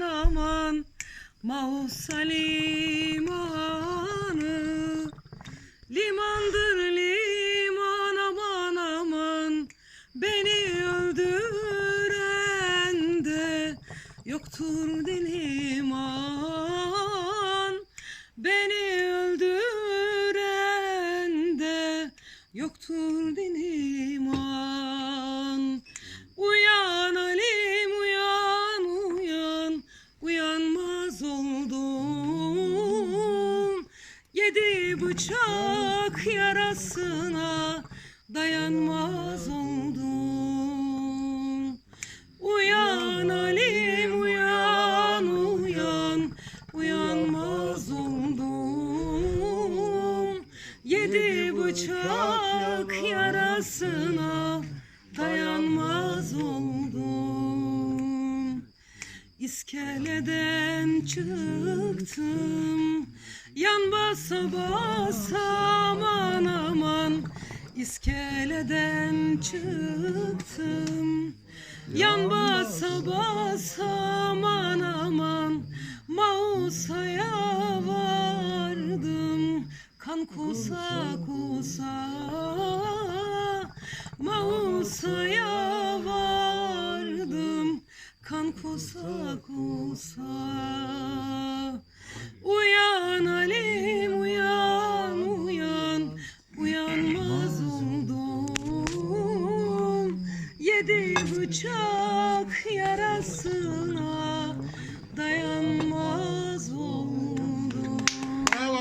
aman aman Mausa limanı Limandır liman aman aman. Beni öldüren de yoktur dilim an Beni öldüren de yoktur dilim an Yedi bıçak yarasına Dayanmaz oldum. Uyan Alim uyan uyan Uyanmaz oldum. Yedi bıçak yarasına İskeleden çıktım. Yan basa basa aman aman İskeleden çıktım. Yan basa basa aman aman Mausa'ya vardım. Kan kusa kusa uzak olsa Uyan Alem uyan uyan. Uyanmaz oldum. Yedi bıçak yarasına Dayanmaz oldum. Bravo.